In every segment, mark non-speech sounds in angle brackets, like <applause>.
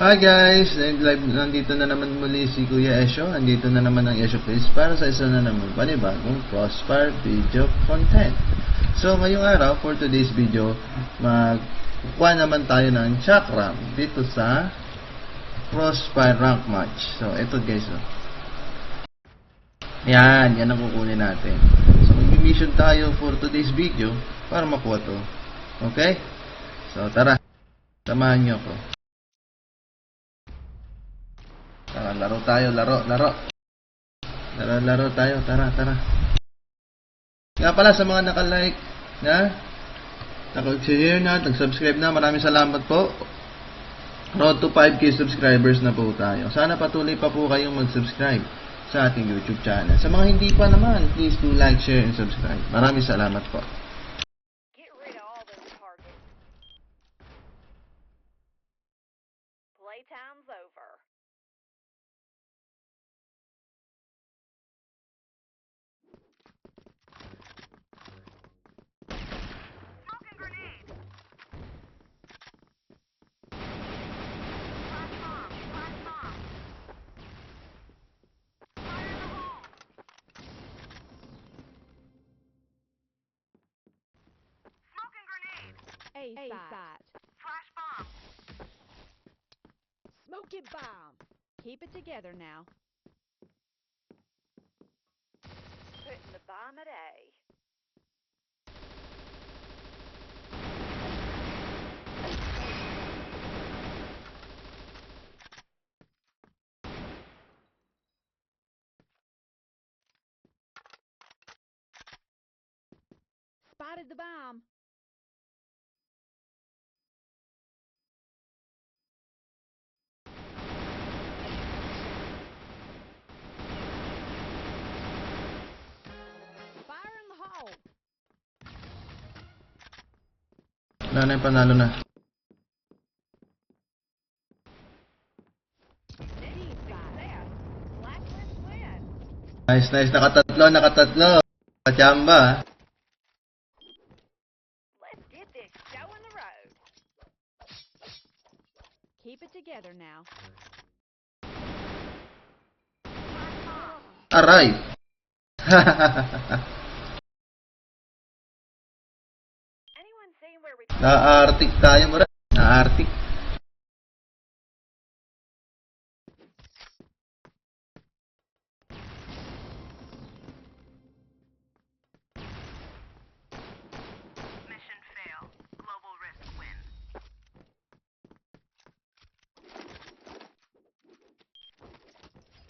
Hi guys! Live, nandito na naman muli si Kuya Esho. Nandito na naman ang Esho Quiz para sa isa na naman panibagong Crossfire video content. So ngayong araw, for today's video, magkukuha naman tayo ng chakram dito sa Crossfire rank match. So ito guys, oh. Yan, yan ang kukunin natin. So mag-mission tayo for today's video para makuha to. Okay? So tara, samahan nyo ako. Tara, laro tayo, laro, laro. Tara, laro tayo, tara, tara. Nga pala sa mga nakalike na, naka-share na, nag-subscribe na, maraming salamat po. Road to 5k subscribers na po tayo. Sana patuloy pa po kayong mag-subscribe sa ating YouTube channel. Sa mga hindi pa naman, please do like, share, and subscribe. Maraming salamat po. A site. Flash bomb. Smoke it bomb. Keep it together now. Putting the bomb at A. Spotted the bomb. Wala na yung panalo na. Nice, nice. Nakatatlo, nakatatlo. Kachamba. Keep it together now. Aray. <laughs> Naaartik tayo, Mara. Naaartik.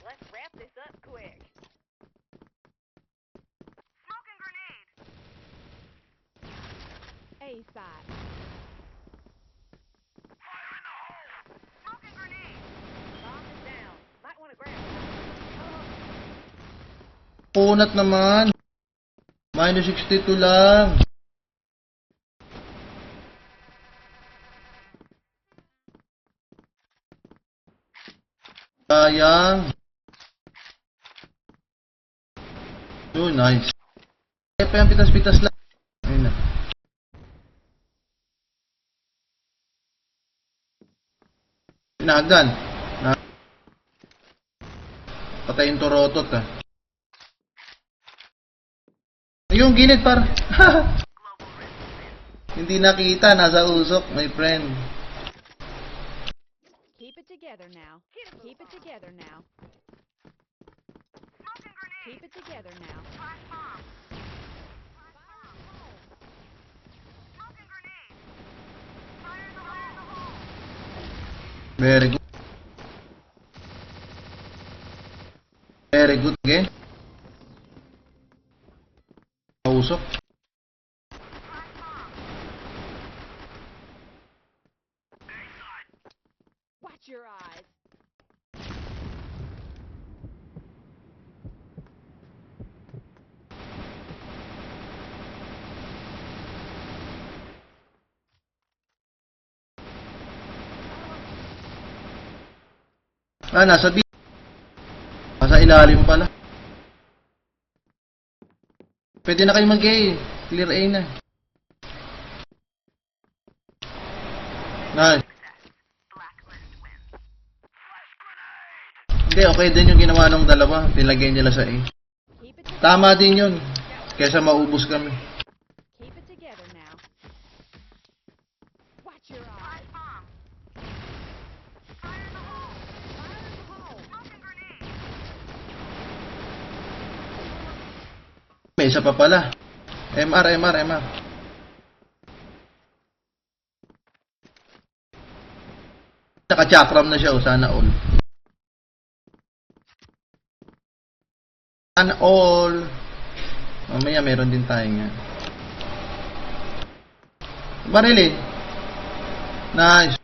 Let's wrap this up quick. A site. Fire in the hole. Smoking grenade. Bomb is down. Might want to grab it. Punat naman. Minus 62 lang. Sayang. Oh, nice. Kaya pa yung pitas-pitas lang. Ayun na. Pinagdan. Na Patayin to rotot ah. Yung gilid par. <laughs> Hindi nakita, nasa usok, my friend. Keep it together now. Keep it together now. Keep it together now. Flash bomb. Smoking grenade. Fire in the hole. Very good. Very good again. Usok. Ah, nasa B. Nasa ilalim pala. Pwede na kayo mag-A. Clear A na. Nice. Hindi, okay din yung ginawa ng dalawa. Nilagay nila sa A. Tama din yun. Kesa maubos kami. Keep it together now. Watch your eyes. Bomb. Fire in the hole. Fire in the hole. Smoking grenade. May isa pa pala. MR, MR, MR. Naka-chakram na siya, oh, sana all. Sana all. Mamaya meron din tayo nga. Barili. Nice.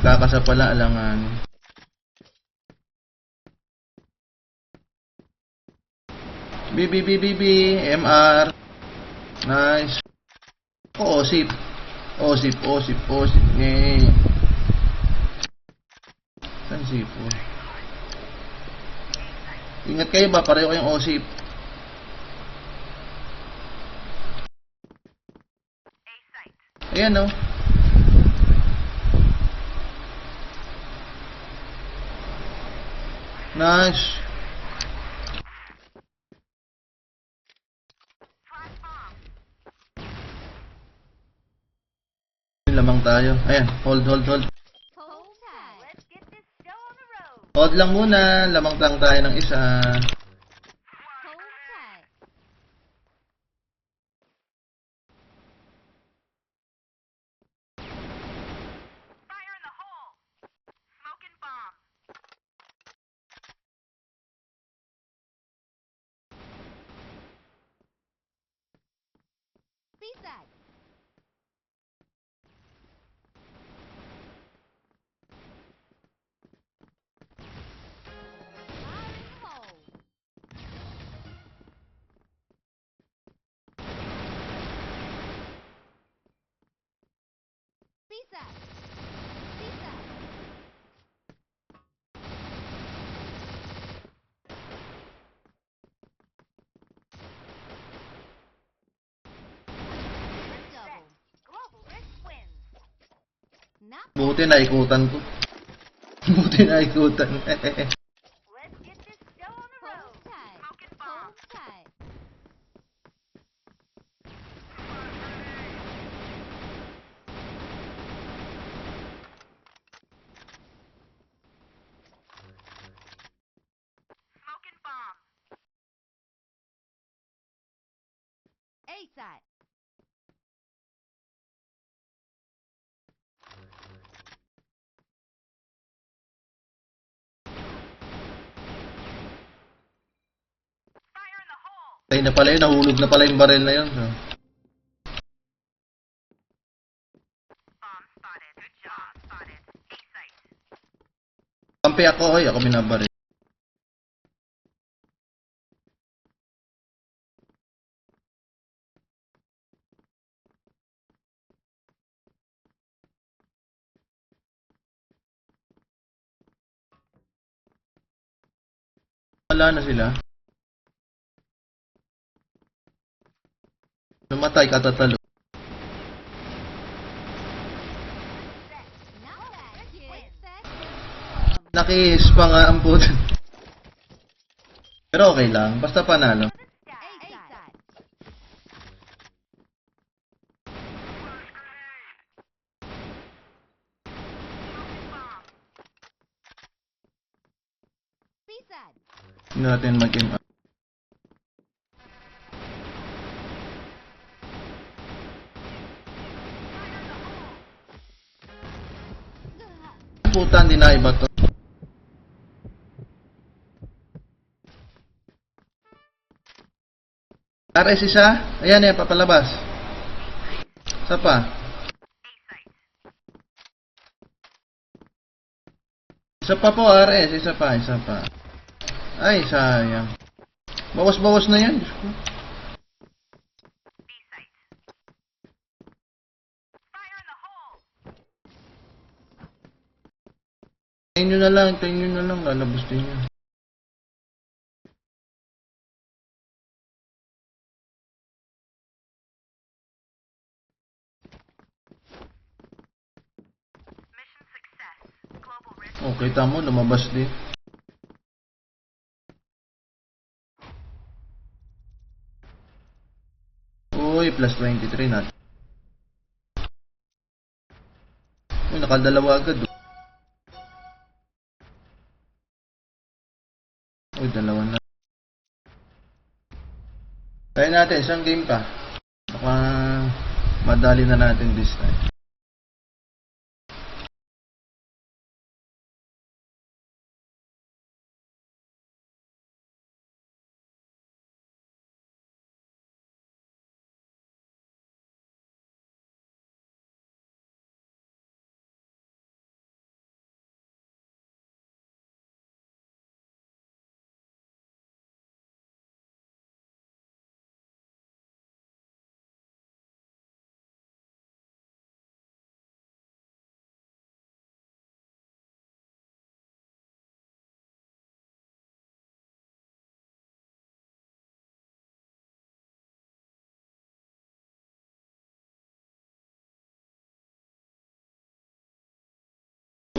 Kakasa pala alangan. BB, BB, MR. Nice. Oo, sip. Oo, sip, oo, sip, oo, sip. Ngay. Saan sip? Oh. Ingat kayo ba? Pareho kayong osip. Ayan, oh. Nice. Flash bomb. Lamang tayo. Ayan, hold, hold, hold. Hold lang muna. Lamang lang tayo ng isa. Hold tight. Fire in the hole. Smoking bomb. B-side. Fire in the hole. B-side. B-side. Double. Global Risk wins. Buti naikutan ko. <laughs> Buti naikutan. Let's <laughs> get this show on the road. Hold tight. Smoking bomb. Hold tight. Smoking bomb. A side. Fire in the Tayo na pala yun. Nahulog na pala yung baril na yun. Site. Kampi ako. Hoy, ako binabaril. Wala na sila. Namatay kid. Set. Nakihis pa nga ang puto. Pero okay lang. Basta panalo. Hindi natin mag-game hindi na iba to. RS isa? Ayan, ayan, papalabas. Isa pa. Isa pa po, RS. Isa pa, isa pa. Ay, sayang. Bawas-bawas na yan. Diyos ko. B site. Fire in the hole. Tayo nyo na lang, tayo nyo na lang. Lalabas din. Mission success. Global Risk Oh, kita mo, lumabas din. Uy, plus 23 natin. Uy, nakadalawa agad. Uy, dalawa na. Kaya natin, isang game pa. Baka madali na natin this time.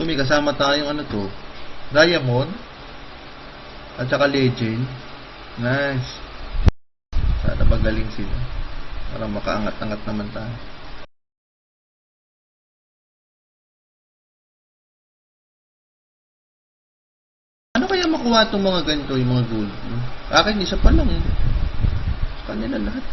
Uy, may kasama tayong ano to. Diamond. At saka Legend. Nice. Sana magaling sila. Para makaangat-angat naman tayo. Ano kaya makuha itong mga ganito, yung mga gold? Akin, isa pa lang eh. Kanila lahat.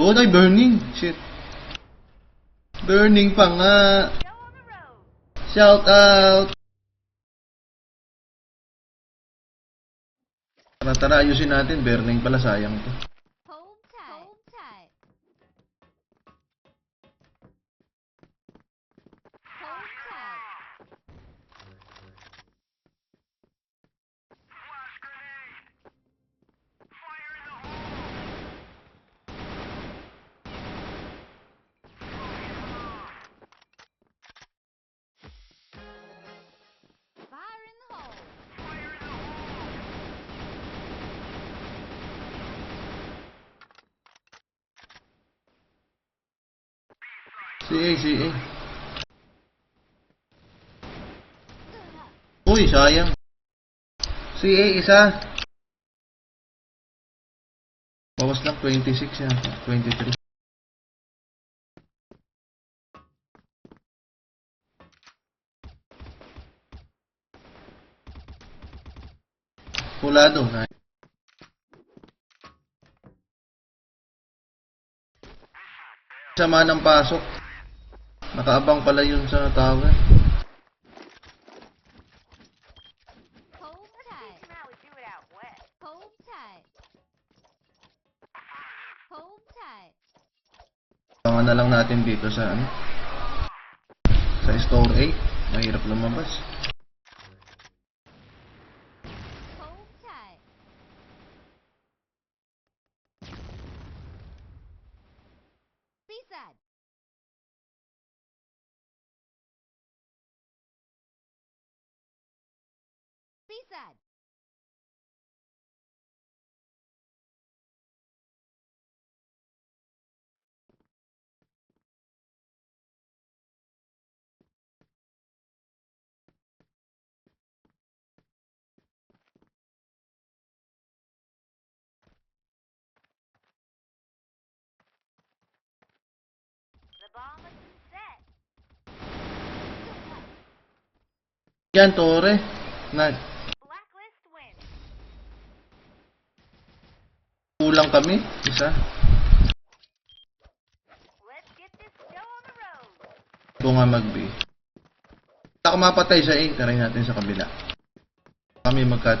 Yun ay burning. Shit. Burning pa nga. Shout out. Tara, tara, ayusin natin. Burning pala, sayang to. CA. Uy, sayang. CA, isa. Bawas lang 26 yan. 23. Pulado. Na. Sama ng pasok. Nakaabang pala yun sa tower. Abangan na lang natin dito sa ano. Sa store 8. Mahirap lumabas. B-side. The bomb has kulang kami. Isa. Ito nga mag-B. Ako mapatay sa A. Taray natin sa kabila. Kami mag-cut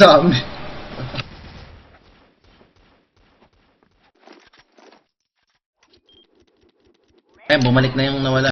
dami. Eh, bumalik na yung nawala.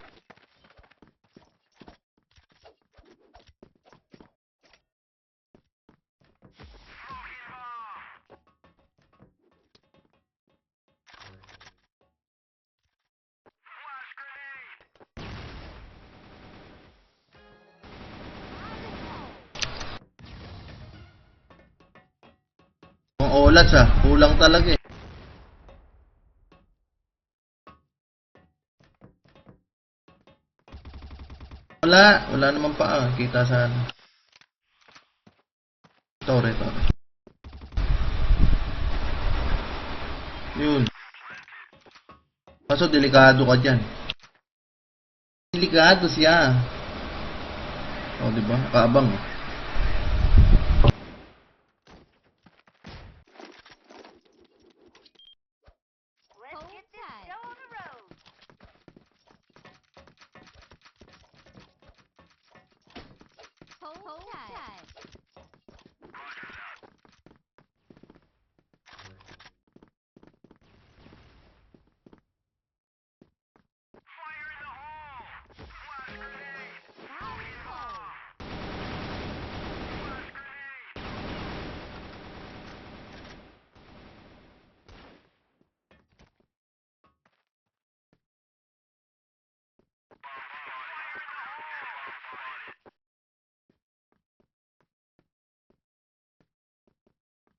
Ang olas ah, kulang talaga eh. Wala, wala naman pa ah. Kita sa ano. Tore, tore. Yun. Kaso delikado ka dyan. Delikado siya. O, di ba? Kaabang eh.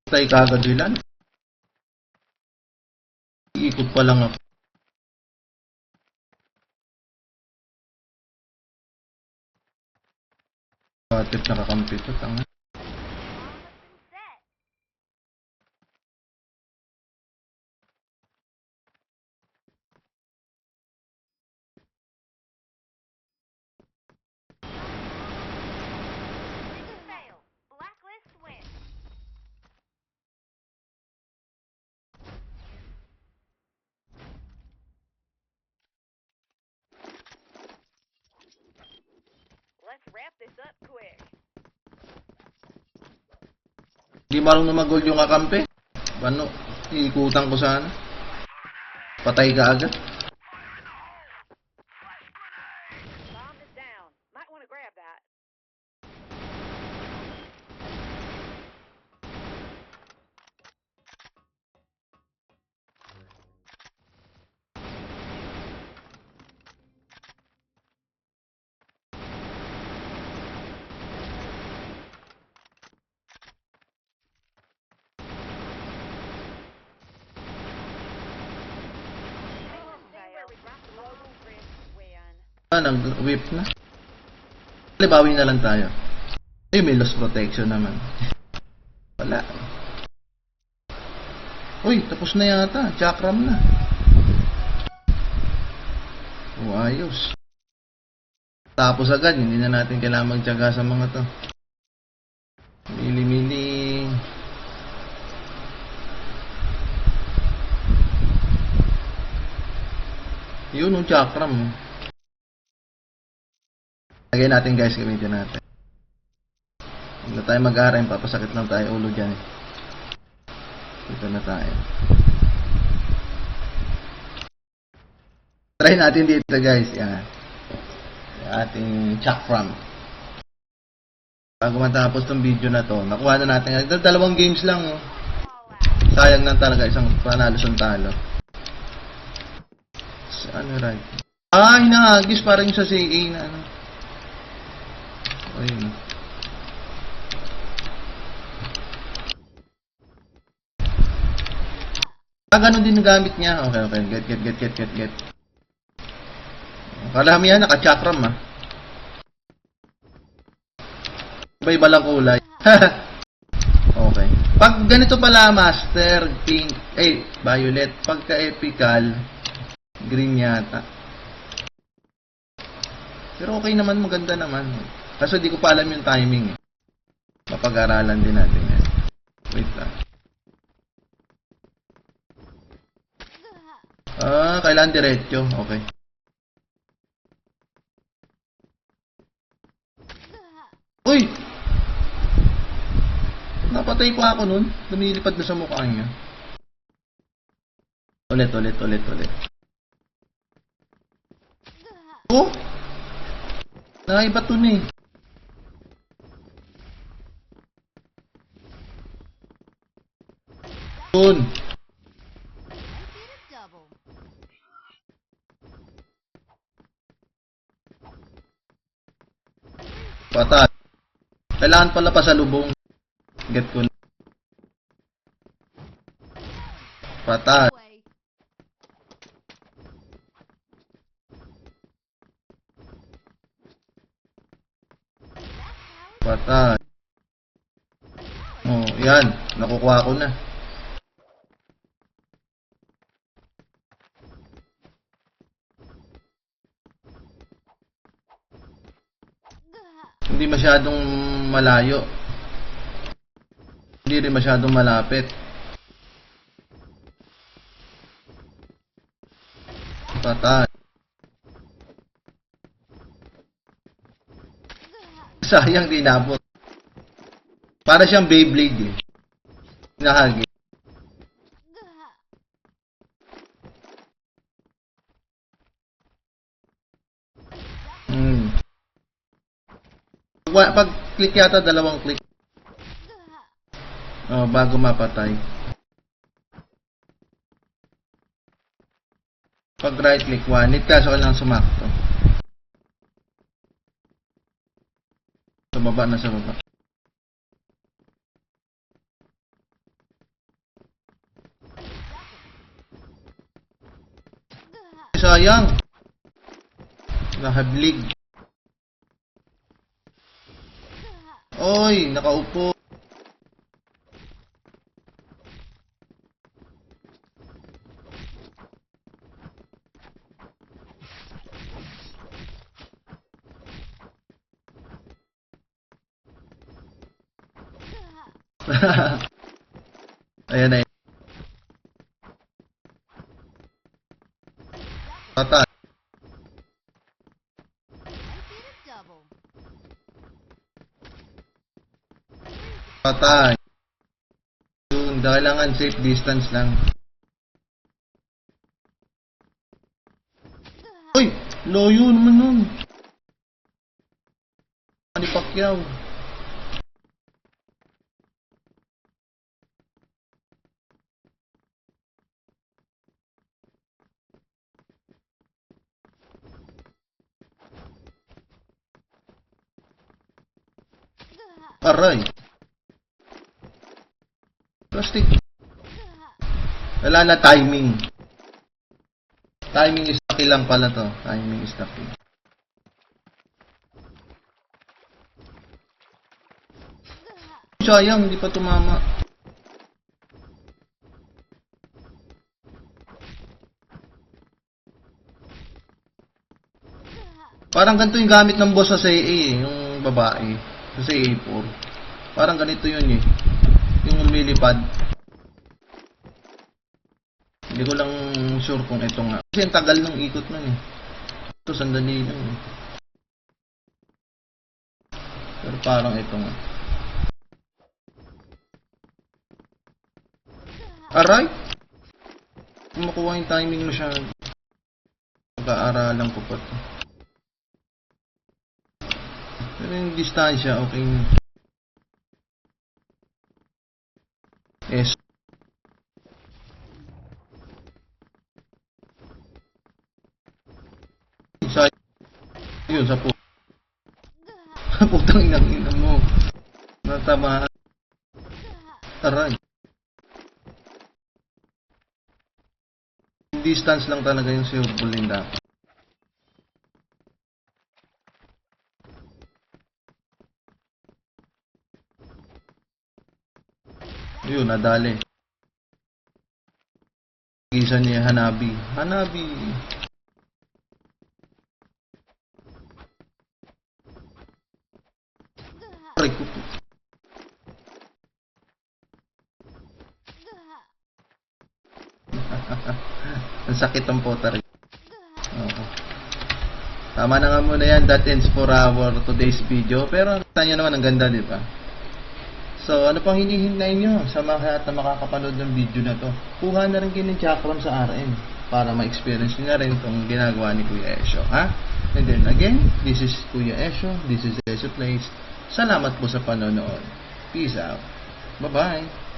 Tay kagad ilan. Ikot pa lang ako. Bakit nakakampi to? Tanga. This up quick. Hindi marunong magol yung kakampi. Ano? Iikutan ko sana. Patay ka agad. Bomb is down. Might want to grab that. Mission failed. The local Grizz win. Ah, nag-whip na. Libawin na lang tayo. Eh, may loss protection naman. Wala. Uy, tapos na yata. Chakram na. Oh, ayos. Tapos agad, hindi na natin kailangan magtyaga sa mga to. Mili-mili. Yun, yung chakram. oh. Lagyan natin guys, gamitin natin. Huwag na tayo mag-aray, papasakit lang tayo ulo dyan. Dito na tayo. Try natin dito guys, yan. Yung ating chakram. Bago matapos tong video na to, nakuha na natin. Dal- Dalawang games lang, oh. Sayang na talaga, isang panalo, isang talo. Saan right? Ah, hinahagis parang sa CA na ano. Ayun. Ah, ganun din gamit niya. Okay, okay. Get, get, get, get, get, get. Karami yan, naka-chakram ah. Iba-iba lang kulay. <laughs> okay. Pag ganito pala, master, pink, eh, violet. Pagka epical, green yata. Pero okay naman, maganda naman. Kaso di ko pa alam yung timing eh. Mapag-aralan din natin yan. Wait lang. Ah, kailangan diretso. Okay. Uy! Napatay pa ako nun. Lumilipad na sa mukha niya. Ulit, ulit, ulit, ulit. Oh! Nakaiba to na eh. Yun. Patat. Kailangan pala pa sa lubong. Get ko na. Patat. Away. Patat. Oh, yan. Nakukuha ko na. Hindi masyadong malayo. Hindi rin masyadong malapit. Patat. Sayang di nabot. Para siyang Beyblade eh. Nahagi. Pag, pag click yata dalawang click. Oh, bago mapatay. Pag right click one, hit kaso kailangan sumakto. Sa baba na sa baba. Sayang. Nahablig. Oy, nakaupo. <laughs> Ayan na. Patay. Yun, kailangan safe distance lang. Uy! Loyo naman nun. Ani Pacquiao. Aray. Plastic. Wala na timing. Timing is lucky lang pala to. Timing is lucky. Sayang, hindi pa tumama. Parang ganito yung gamit ng boss sa CA eh, yung babae. Sa CA4. Parang ganito yun eh. Lumilipad. Hindi ko lang sure kung ito nga. Kasi ang tagal ng ikot nun eh. Ito, sandali lang eh. Pero parang ito nga. Aray! Makuha yung timing mo siya. Pag-aaralan ko pa to. Pero yung distansya, okay na. Yun, sa po. <laughs> Putang inang ina mo. Natamaan. Taray. Distance lang talaga yung sa'yo, Bulinda. Yun, nadali. Gisa niya Hanabi. Hanabi. Sakit ang pottery. gah. Oo. Tama na nga muna yan. That ends for our today's video. Pero nakita nyo naman ang ganda, di ba? So, ano pang hinihintay nyo sa mga lahat na makakapanood ng video na to? Kuha na rin kayo ng chakram sa RM para ma-experience nyo na rin itong ginagawa ni Kuya Esho. Ha? And then again, this is Kuya Esho. This is Esho Place. Salamat po sa panonood. Peace out. Bye-bye.